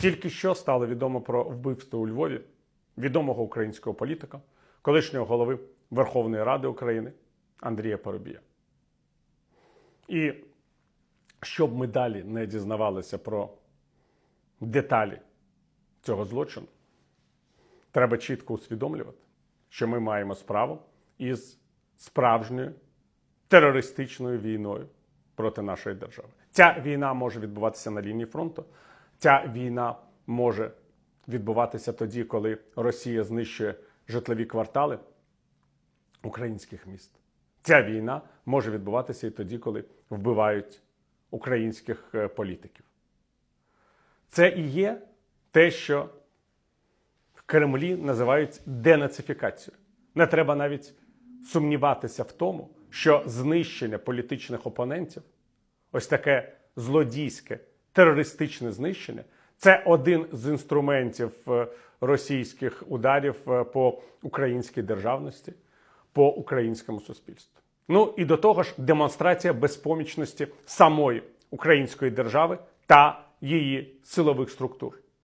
Тільки що стало відомо про вбивство у Львові відомого українського політика, колишнього голови Верховної Ради України Андрія Парубія. І щоб ми далі не дізнавалися про деталі цього злочину, треба чітко усвідомлювати, що ми маємо справу із справжньою терористичною війною проти нашої держави. Ця війна може відбуватися на лінії фронту. Ця війна може відбуватися тоді, коли Росія знищує житлові квартали українських міст. Ця війна може відбуватися і тоді, коли вбивають українських е, політиків. Це і є те, що в Кремлі називають денацифікацією. Не треба навіть сумніватися в тому, що знищення політичних опонентів, ось таке злодійське терористичне знищення, це один з інструментів е, російських ударів е, по українській державності, по українському суспільству. Ну і до того ж, демонстрація безпомічності самої української держави та її силових структур.